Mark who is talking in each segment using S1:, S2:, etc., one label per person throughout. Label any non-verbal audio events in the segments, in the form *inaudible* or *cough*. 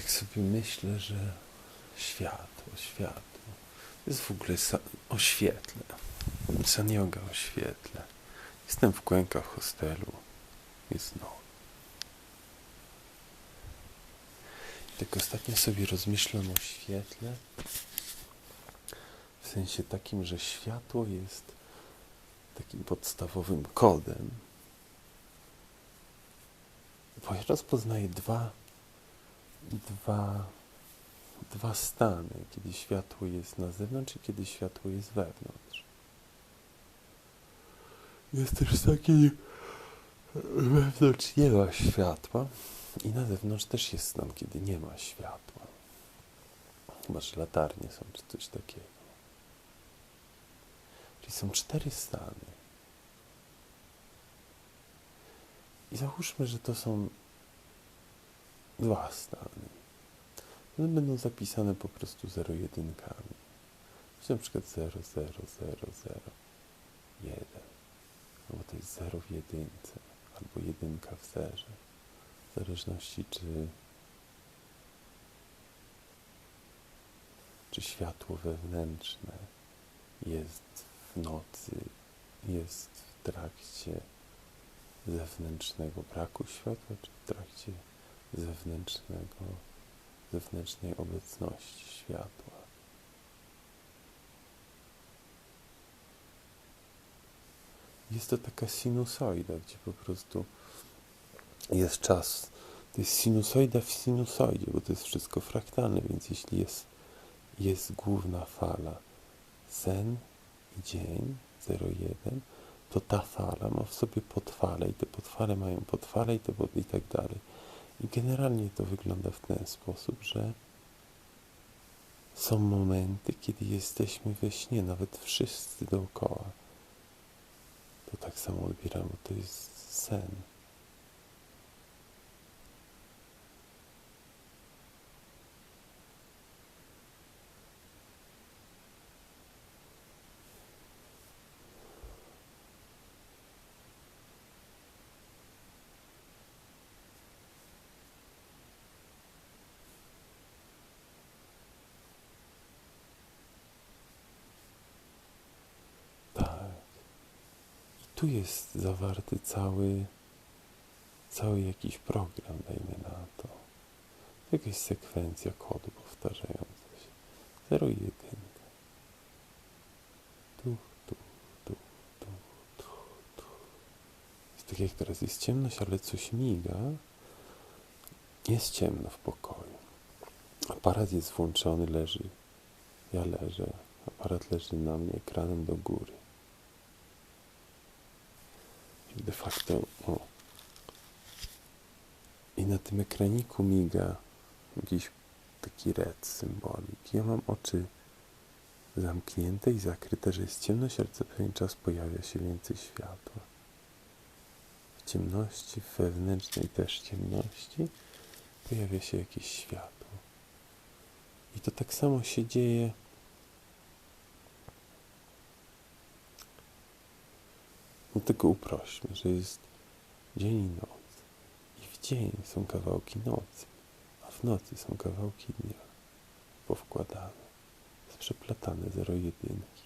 S1: tak sobie myślę, że światło, światło. Jest w ogóle sa- o świetle. San yoga o świetle. Jestem w kłękach hostelu. Jest noc. Tak ostatnio sobie rozmyślam o świetle. W sensie takim, że światło jest takim podstawowym kodem. Bo ja rozpoznaję dwa, dwa, dwa stany, kiedy światło jest na zewnątrz i kiedy światło jest wewnątrz. Jest też taki, wewnątrz nie ma światła i na zewnątrz też jest stan, kiedy nie ma światła. Chyba, że latarnie są, czy coś takiego. Czyli są cztery stany. I załóżmy, że to są dwa stany. One będą zapisane po prostu zero-jedynkami. Czyli na przykład 0, 0, 0, 0, 1. Albo to jest 0 w jedynce, albo jedynka w zerze. W zależności czy, czy światło wewnętrzne jest w nocy, jest w trakcie zewnętrznego braku światła, czy w trakcie zewnętrznego, zewnętrznej obecności światła. Jest to taka sinusoida, gdzie po prostu jest czas. To jest sinusoida w sinusoidzie, bo to jest wszystko fraktalne, więc jeśli jest, jest główna fala sen i dzień 0,1, to ta fala ma w sobie podfale i te podfale mają podfale i, te pod, i tak dalej. Generalnie to wygląda w ten sposób, że są momenty, kiedy jesteśmy we śnie, nawet wszyscy dookoła. To tak samo odbieram, bo to jest sen. Tak. I tu jest zawarty cały, cały jakiś program, dajmy na to. Jakaś sekwencja kodu powtarzająca się. 0 i 1. Tu, tu, tu, tu, tu, tu. Jest tak jak teraz jest ciemność, ale coś miga. Jest ciemno w pokoju. Aparat jest włączony, leży. Ja leżę. Aparat leży na mnie ekranem do góry. Czyli de facto o. I na tym ekraniku miga jakiś taki red symbolik. Ja mam oczy zamknięte i zakryte, że jest ciemność, ale co pewien czas pojawia się więcej światła. W ciemności, w wewnętrznej też ciemności pojawia się jakieś światło. I to tak samo się dzieje No tylko uprośmy, że jest dzień i noc. I w dzień są kawałki nocy, a w nocy są kawałki dnia. Powkładane, przeplatane zero-jedynki.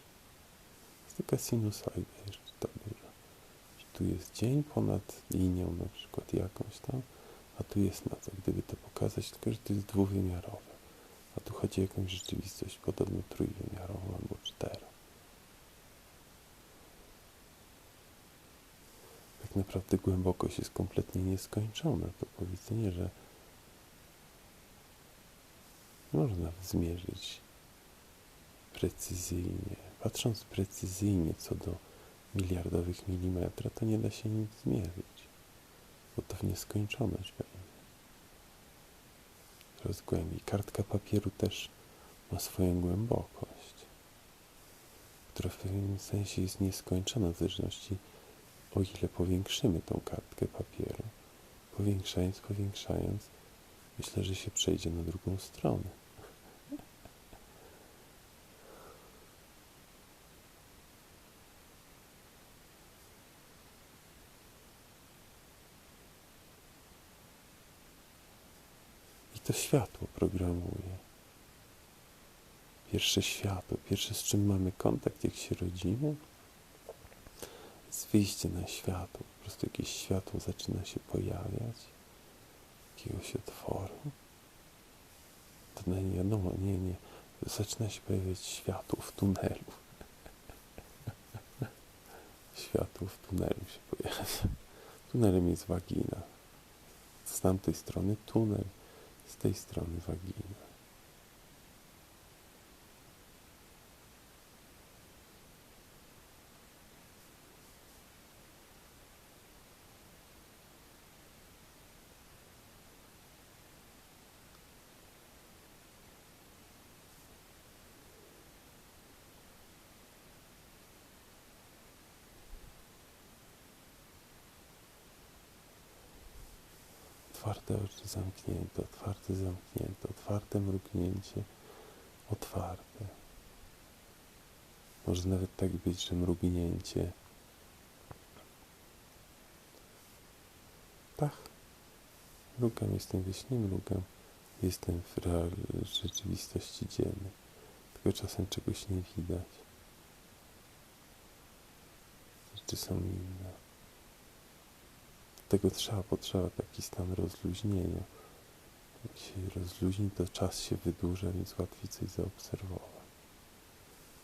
S1: Jest taka sinusoida jeszcze to dużo. Że tu jest dzień ponad linią na przykład jakąś tam, a tu jest. Jak gdyby to pokazać, tylko że to jest dwuwymiarowe. A tu chodzi o jakąś rzeczywistość podobno trójwymiarową albo cztero. Tak naprawdę głębokość jest kompletnie nieskończona. To powiedzenie, że można zmierzyć precyzyjnie, patrząc precyzyjnie co do miliardowych milimetra, to nie da się nic zmierzyć, bo to w nieskończoność będzie. Rozgłębi. Kartka papieru też ma swoją głębokość, która w pewnym sensie jest nieskończona w zależności o ile powiększymy tą kartkę papieru, powiększając, powiększając, myślę, że się przejdzie na drugą stronę. to światło programuje. Pierwsze światło, pierwsze z czym mamy kontakt, jak się rodzimy, jest na światło. Po prostu jakieś światło zaczyna się pojawiać, jakiegoś otworu. To nie wiadomo, nie, nie. Zaczyna się pojawiać światło w tunelu. *laughs* Światło w tunelu się pojawia. Tunelem jest wagina. Z tamtej strony tunel, z tej strony wagina. Otwarte oczy, zamknięte, otwarte, zamknięte, otwarte mrugnięcie, otwarte. Może nawet tak być, że mrugnięcie. Tak. Mrugam, jestem we śnie, mrugam. Jestem w rzeczywistości dziennej. Tylko czasem czegoś nie widać. Rzeczy są inne tego trzeba, potrzeba taki stan rozluźnienia. Jak się rozluźni, to czas się wydłuża, więc łatwiej coś zaobserwować.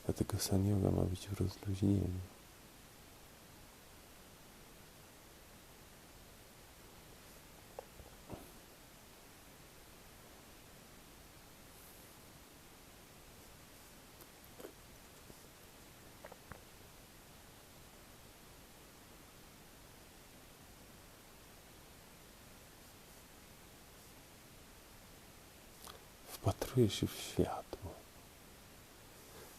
S1: Dlatego san ma być w rozluźnieniu. Wpatruje się w światło.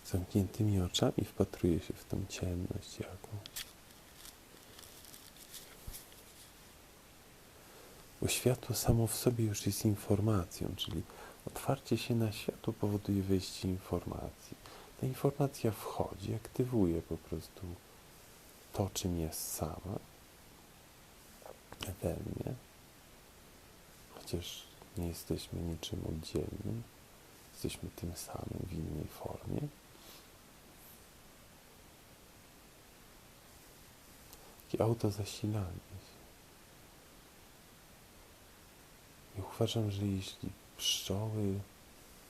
S1: Zamkniętymi oczami wpatruje się w tą ciemność jakąś. Bo światło samo w sobie już jest informacją, czyli otwarcie się na światło powoduje wejście informacji. Ta informacja wchodzi, aktywuje po prostu to, czym jest sama we mnie. Chociaż nie jesteśmy niczym oddzielnym, jesteśmy tym samym w innej formie. Takie autozasilanie się. I uważam, że jeśli pszczoły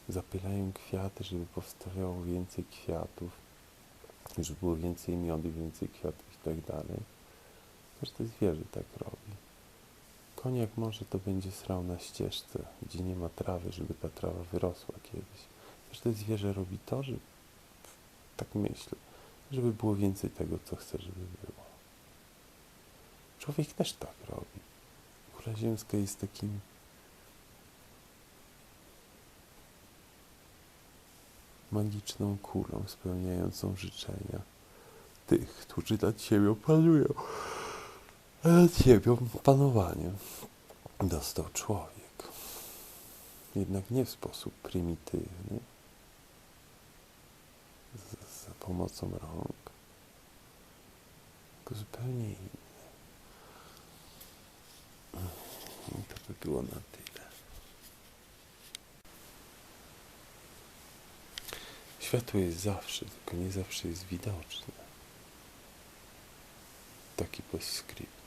S1: zapylają kwiaty, żeby powstawało więcej kwiatów, żeby było więcej miodu, więcej kwiatów i tak dalej, każde zwierzę tak robi. Koniak może to będzie srał na ścieżce, gdzie nie ma trawy, żeby ta trawa wyrosła kiedyś. Każde zwierzę robi to, że tak myślę, żeby było więcej tego, co chce, żeby było. Człowiek też tak robi. Kula ziemska jest takim magiczną kulą spełniającą życzenia tych, którzy nad siebie panują. A nad siebie panowanie dostał człowiek. Jednak nie w sposób prymitywny, z, za pomocą rąk, tylko zupełnie inny. I to by było na tyle. Światło jest zawsze, tylko nie zawsze jest widoczne. Taki postscript.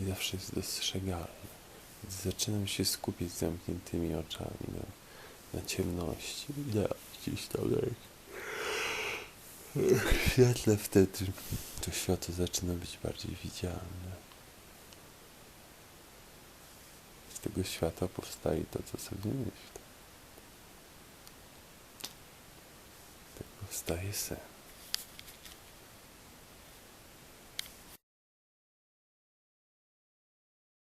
S1: i zawsze jest dostrzegalne. Więc zaczynam się skupić zamkniętymi oczami na, na ciemności. Widać gdzieś tam w świetle wtedy to światło zaczyna być bardziej widzialne. Z tego światła powstaje to, co sobie myślę. Tak powstaje sen.